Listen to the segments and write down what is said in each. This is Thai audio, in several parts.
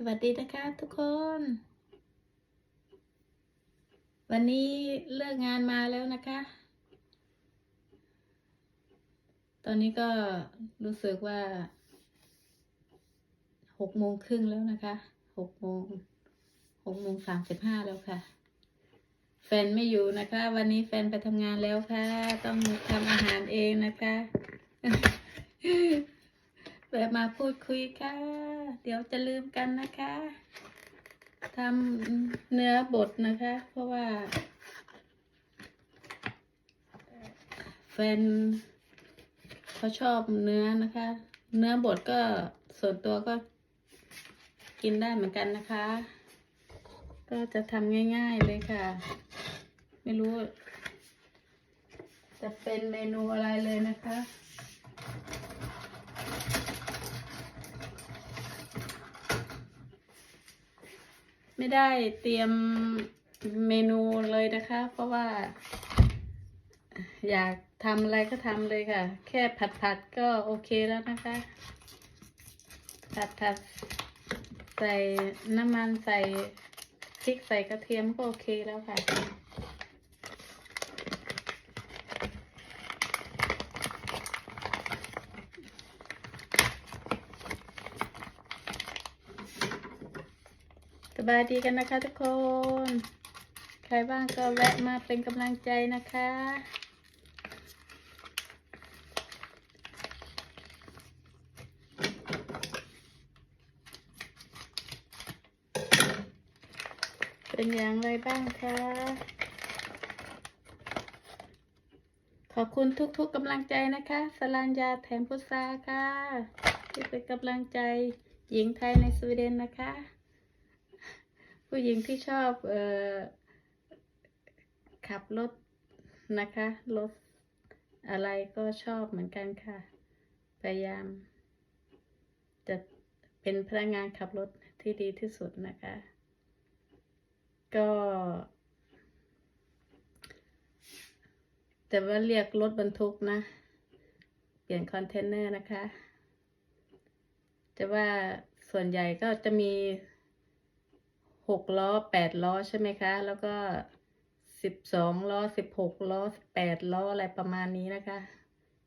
สวัสดีนะคะทุกคน วันนี้เลิกงานมาแล้วนะคะ ตอนนี้ก็รู้สึกว่าหกโมงครึ่งแล้วนะคะหกโมงหกโมงสามสิบห้าแล้วค่ะ แฟนไม่อยู่นะคะ วันนี้แฟนไปทำงานแล้วค่ะ ต้องทำอาหารเองนะคะ แวะมาพูดคุยค่ะ เดี๋ยวจะลืมกันนะคะทำเนื้อบดนะคะ เพราะว่า แฟนเขาชอบเนื้อนะคะ เนื้อบดก็ส่วนตัวก็กินได้เหมือนกันนะคะ ก็จะทำง่าย ๆเลยค่ะ ไม่รู้ จะเป็นเมนูอะไรเลยนะคะ ไม่ได้เตรียมเมนูเลยนะคะ เพราะว่า อยากทำอะไรก็ทำเลยค่ะ แค่ผัดผัดก็โอเคแล้วนะคะ ผัดผัดใส่น้ำมันใส่พริกใส่กระเทียมก็โอเคแล้วค่ะ สบายดีกันนะคะทุกคน ใครบ้างก็แวะมาเป็นกำลังใจนะคะ เป็นอย่างไรบ้างคะ ขอบคุณทุกๆกำลังใจนะคะสลัญญาแถมพุทราค่ะ ที่เป็นกำลังใจหญิงไทยในสวีเดนนะคะ ผู้หญิงที่ชอบเอ่อขับรถนะคะ รถอะไรก็ชอบเหมือนกันค่ะ พยายาม จะเป็นพนักงานขับรถที่ดีที่สุดนะคะ ก็ แต่ว่าเรียกรถบรรทุกนะ เปลี่ยนคอนเทนเนอร์นะคะ แต่ว่าส่วนใหญ่ก็จะมี หกล้อแปดล้อใช่ไหมคะ แล้วก็สิบสองล้อสิบหกล้อแปดล้ออะไรประมาณนี้นะคะ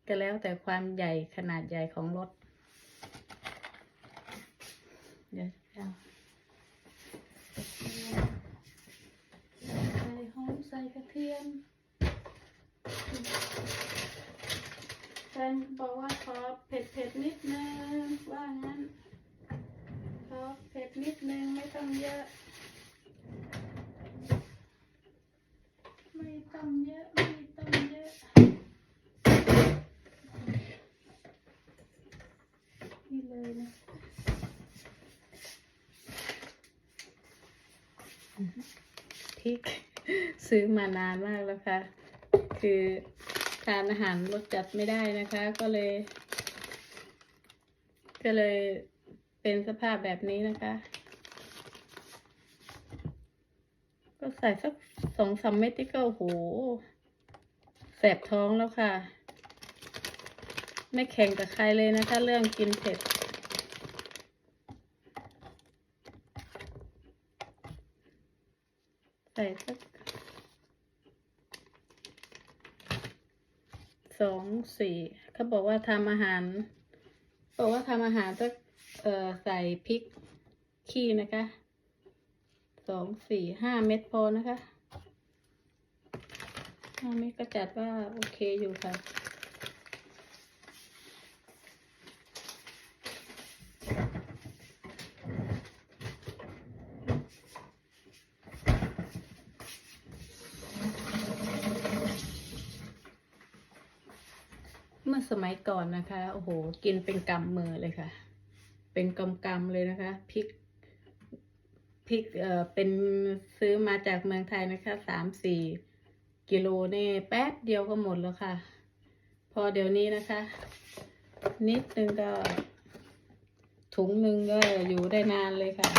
ก็แล้วแต่ความใหญ่ขนาดใหญ่ของรถ เดี๋ยวใส่หอมใส่กระเทียมแฟนบอกว่าขอเผ็ดเผ็ดๆนิดนึงว่างั้น ขอเผ็ดนิดนึงไม่ต้องเยอะ ไม่ต้องเยอะ ไม่ต้องเยอะ นี่ เลยนะพริกซื้อมานานมากแล้วค่ะ คือทานอาหารรสจัดไม่ได้นะคะ ก็เลย ก็เลยเป็นสภาพแบบนี้นะคะ ก็ใส่สักสองสามเม็ดที่ก็โอ้โหแสบท้องแล้วค่ะ ไม่แข่งกับใครเลยนะคะ เรื่องกินเผ็ด ใส่สัก สองสี่เขาบอกว่าทำอาหารบอกว่าทำอาหารจะเอ่อใส่พริกขี้นะคะสองสี่ห้าเม็ดพอนะคะห้าเม็ดก็จัดว่าโอเคอยู่ค่ะ สมัยก่อนนะคะ โอ้โห กินเป็นกำมือเลยค่ะ เป็นกำกำๆเลยนะคะ พริก พริก เอ่อ เป็นซื้อมาจากเมืองไทยนะคะ สามสี่กิโลนี่แป๊บเดียวก็หมดแล้วค่ะ พอเดี๋ยวนี้นะคะ นิดนึงก็ ถุงหนึ่งก็อยู่ได้นานเลยค่ะ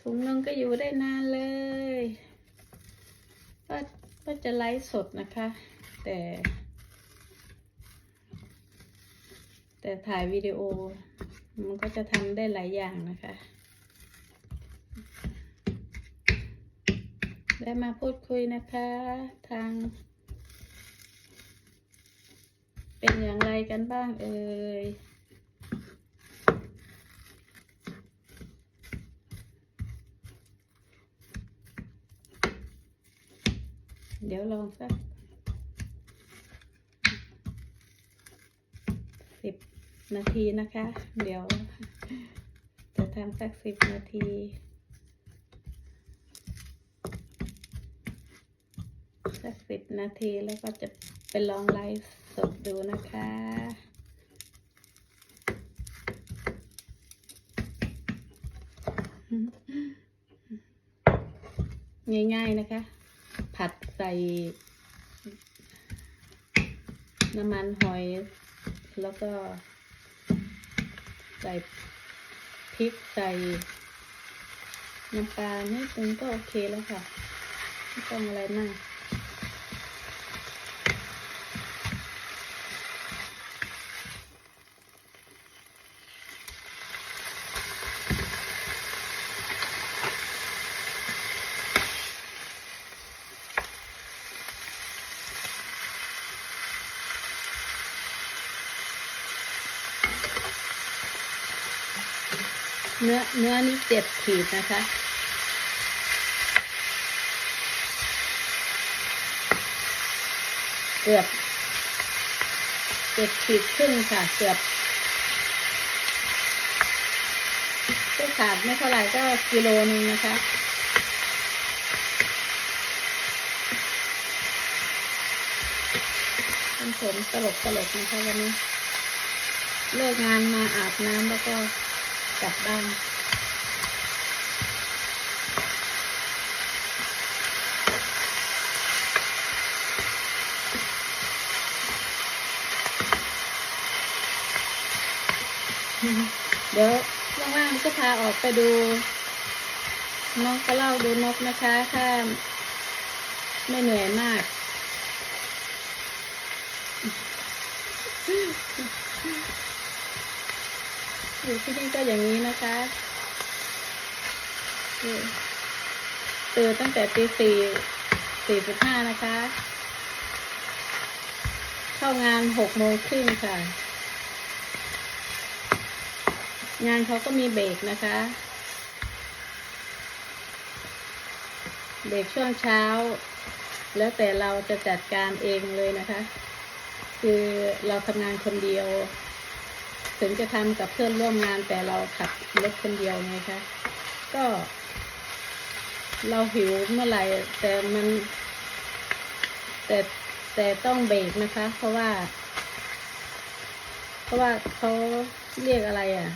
ถุงนึงก็อยู่ได้นานเลย ก็ก็จะไลฟ์สดนะคะ แต่ แต่ถ่ายวิดีโอ มันก็จะทำได้หลายอย่างนะคะ ได้มาพูดคุยนะคะทาง เป็นอย่างไรกันบ้างเอ่ย เดี๋ยวลองสักสิบนาทีนะคะ เดี๋ยว จะทำสักสิบนาทีสักสิบนาทีแล้วก็จะไปลองไลฟ์สดดูนะคะง่ายๆนะคะ ผัด ส่น้ำมันหอย แล้วก็ ใส่พริกใส่น้ำปลานิดนึงก็โอเคแล้วค่ะ ไม่ต้องอะไรมาก เนื้อเนื้อนี่เจ็ดขีดนะคะ เกือบเจ็ดขีดครึ่งค่ะ เกือบก็ขาดไม่เท่าไหร่ก็กิโลนึงนะคะเป็นผมตลกตลกนะคะวันนี้ เลิกงานมาอาบน้ำแล้วก็ กลับบ้านเดี๋ยวว่างๆก็พาออกไปดูนกก็เล่าดูนกนะคะ ถ้าไม่เหนื่อยมาก อยู่ที่นี่ก็อย่างนี้นะคะนี่ตื่นตั้งแต่ตีสี่สี่สิบห้านะคะ เข้างานหกโมงครึ่งค่ะ งานเขาก็มีเบรกนะคะ เบรกช่วงเช้า แล้วแต่เราจะจัดการเองเลยนะคะ คือเราทำงานคนเดียว ถึงจะทำกับเพื่อนร่วมงานแต่เราขับรถคนเดียวไงคะ ก็ เราหิวเมื่อไหร่ แต่มัน แต่แต่ต้องเบรกนะคะ เพราะว่า เพราะว่าเขาเรียกอะไรอะ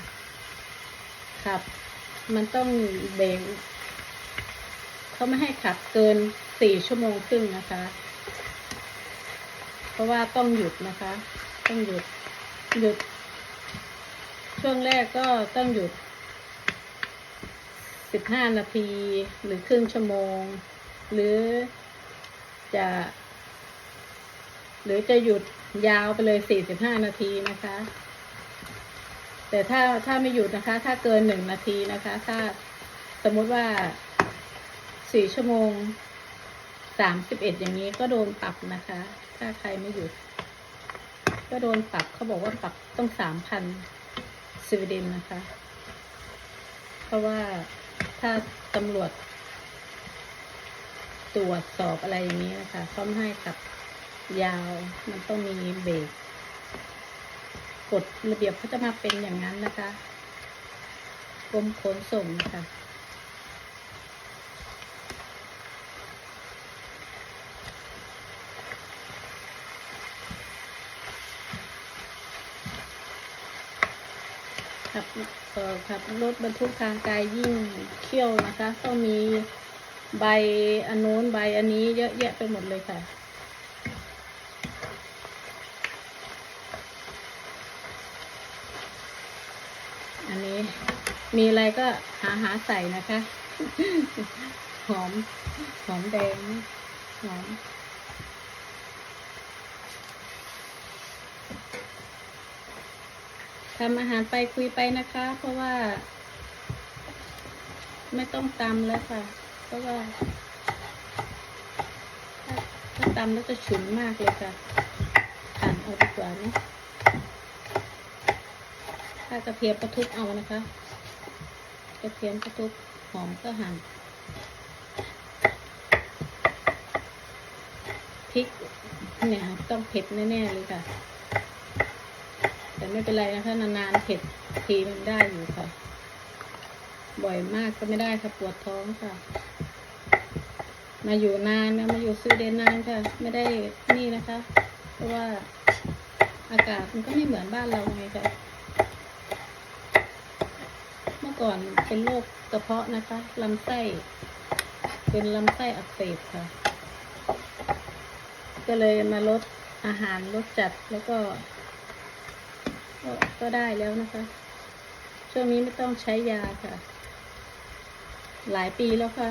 ขับ มันต้องเบรกเขาไม่ให้ขับเกินสี่ชั่วโมงครึ่งนะคะ เพราะว่าต้องหยุดนะคะ ต้องหยุดหยุด ช่วงแรกก็ต้องหยุดสิบห้านาทีหรือครึ่งชั่วโมง หรือจะ หรือจะหยุดยาวไปเลยสี่สิบห้านาทีนะคะ แต่ถ้าถ้าไม่หยุดนะคะ ถ้าเกินหนึ่งนาทีนะคะ ถ้าสมมติว่าสี่ชั่วโมงสามสิบเอ็ดอย่างนี้ก็โดนปรับนะคะ ถ้าใครไม่หยุด ก็โดนปรับเขาบอกว่าปรับต้องสามพัน สวีเดนนะคะ เพราะว่าถ้าตำรวจ ตรวจสอบอะไรอย่างนี้นะคะเขาไม่ให้ขับยาวมันต้องมีเบรกกฎระเบียบเขาจะมาเป็นอย่างนั้นนะคะกรมขนส่งนะคะ ขับเอ่อ ขับรถบรรทุกทางไกลยิ่งเขี้ยวนะคะ ต้องมีใบอันโน้นใบอันนี้เยอะแยะไปหมดเลยค่ะ อันนี้มีอะไรก็หาหาใส่นะคะ หอม หอมแดงหอม ทำอาหารไปคุยไปนะคะ เพราะว่า ไม่ต้องตำแล้วค่ะ เพราะว่า ถ้าถ้าตำแล้วจะฉุนมากเลยค่ะหั่นเอาดีกว่านะถ้ากระเทียมกระทุบเอานะคะ กระเทียมกระทุบหอมก็หั่นพริกเนี่ยค่ะต้องเผ็ดแน่ๆเลยค่ะ ไม่เป็นไรนะคะนานๆเผ็ดทีนึงได้อยู่ค่ะ บ่อยมากก็ไม่ได้ค่ะปวดท้องค่ะ มาอยู่นานนะมาอยู่สวีเดนนานค่ะ ไม่ได้นี่นะคะ เพราะว่าอากาศมันก็ไม่เหมือนบ้านเราไงค่ะเมื่อก่อนเป็นโรคกระเพาะนะคะลำไส้ เป็นลำไส้อักเสบค่ะ ก็เลยมาลดอาหารลดจัดแล้วก็ ก็ก็ได้แล้วนะคะ ช่วงนี้ไม่ต้องใช้ยาค่ะ หลายปีแล้วค่ะ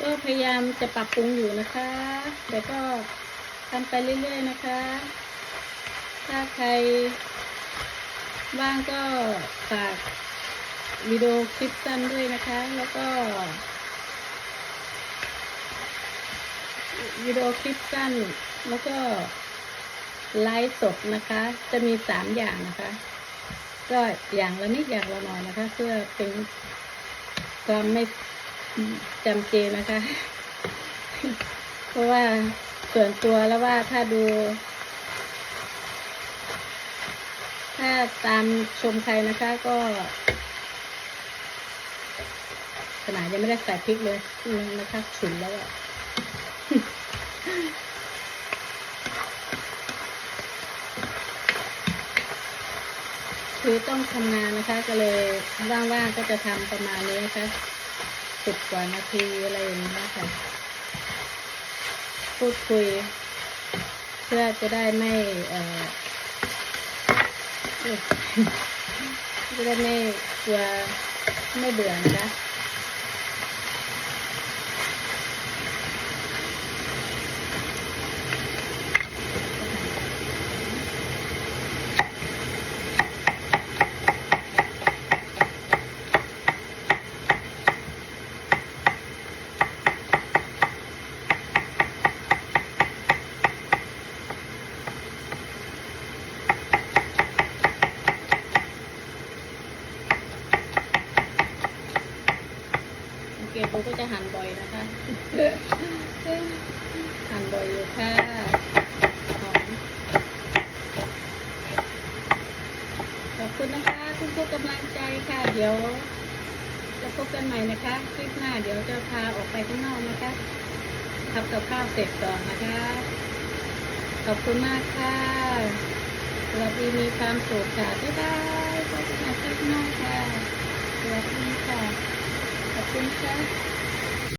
ก็พยายามจะปรับปรุงอยู่นะคะ แต่ก็ทำไปเรื่อยๆนะคะ ถ้าใคร ว่างก็ฝากวิดีโอคลิปสั้นด้วยนะคะ แล้วก็วิดีโอคลิปสั้น แล้วก็ไลฟ์สดนะคะ จะมีสามอย่างนะคะ ก็อย่างละนิดอย่างละหน่อยนะคะ เพื่อเป็นความไม่จำเจนะคะ เพราะว่าส่วนตัวแล้วว่าถ้าดู ถ้าตามชมใครนะคะก็ขนาดยังไม่ได้ใส่พริกเลยนะคะฉุนแล้วอะคือต้องทำงานนะคะ ก็เลยว่างๆก็จะทำประมาณนี้นะคะสิบกว่านาทีอะไรอย่างนี้นะคะพูดคุย เพื่อจะได้ไม่เอ่อ จะได้ไม่กลัวไม่เบื่อนะคะ โอเคผมก็จะหั่นบ่อยนะคะ หั่นบ่อยอยู่ค่ะหอมขอบคุณนะคะทุกทุกๆกำลังใจค่ะ เดี๋ยว จะพบกันใหม่นะคะ คลิปหน้าเดี๋ยวจะพาออกไปข้างนอกนะคะทำกับข้าวเสร็จก่อนนะคะ ขอบคุณมากค่ะสวัสดีมีความสุขค่ะบ๊ายบายพบกันใหม่คลิปหน้าค่ะสวัสดีค่ะขอบคุณค่ะ